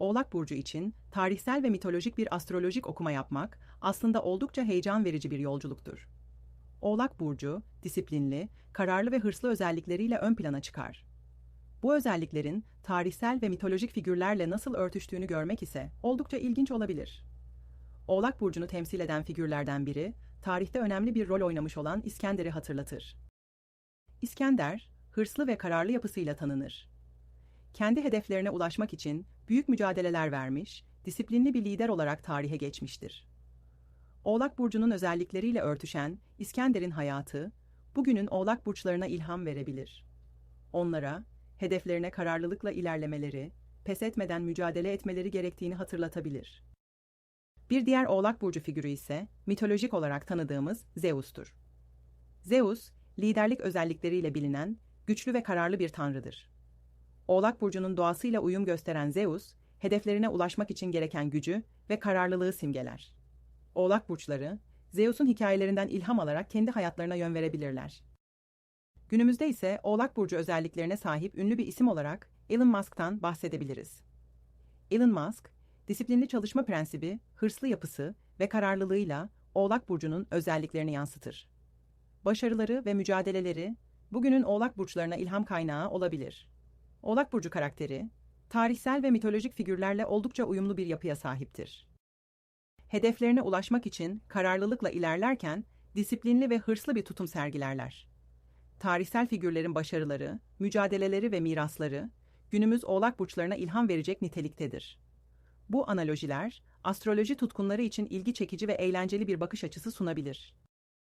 Oğlak Burcu için tarihsel ve mitolojik bir astrolojik okuma yapmak aslında oldukça heyecan verici bir yolculuktur. Oğlak Burcu, disiplinli, kararlı ve hırslı özellikleriyle ön plana çıkar. Bu özelliklerin tarihsel ve mitolojik figürlerle nasıl örtüştüğünü görmek ise oldukça ilginç olabilir. Oğlak Burcu'nu temsil eden figürlerden biri, tarihte önemli bir rol oynamış olan İskender'i hatırlatır. İskender, hırslı ve kararlı yapısıyla tanınır. Kendi hedeflerine ulaşmak için büyük mücadeleler vermiş, disiplinli bir lider olarak tarihe geçmiştir. Oğlak Burcu'nun özellikleriyle örtüşen İskender'in hayatı, bugünün Oğlak Burçlarına ilham verebilir. Onlara, hedeflerine kararlılıkla ilerlemeleri, pes etmeden mücadele etmeleri gerektiğini hatırlatabilir. Bir diğer Oğlak Burcu figürü ise mitolojik olarak tanıdığımız Zeus'tur. Zeus, liderlik özellikleriyle bilinen güçlü ve kararlı bir tanrıdır. Oğlak Burcu'nun doğasıyla uyum gösteren Zeus, hedeflerine ulaşmak için gereken gücü ve kararlılığı simgeler. Oğlak Burçları, Zeus'un hikayelerinden ilham alarak kendi hayatlarına yön verebilirler. Günümüzde ise Oğlak Burcu özelliklerine sahip ünlü bir isim olarak Elon Musk'tan bahsedebiliriz. Elon Musk, disiplinli çalışma prensibi, hırslı yapısı ve kararlılığıyla Oğlak Burcu'nun özelliklerini yansıtır. Başarıları ve mücadeleleri bugünün Oğlak Burçlarına ilham kaynağı olabilir. Oğlak Burcu karakteri, tarihsel ve mitolojik figürlerle oldukça uyumlu bir yapıya sahiptir. Hedeflerine ulaşmak için kararlılıkla ilerlerken disiplinli ve hırslı bir tutum sergilerler. Tarihsel figürlerin başarıları, mücadeleleri ve mirasları günümüz Oğlak burçlarına ilham verecek niteliktedir. Bu analojiler astroloji tutkunları için ilgi çekici ve eğlenceli bir bakış açısı sunabilir.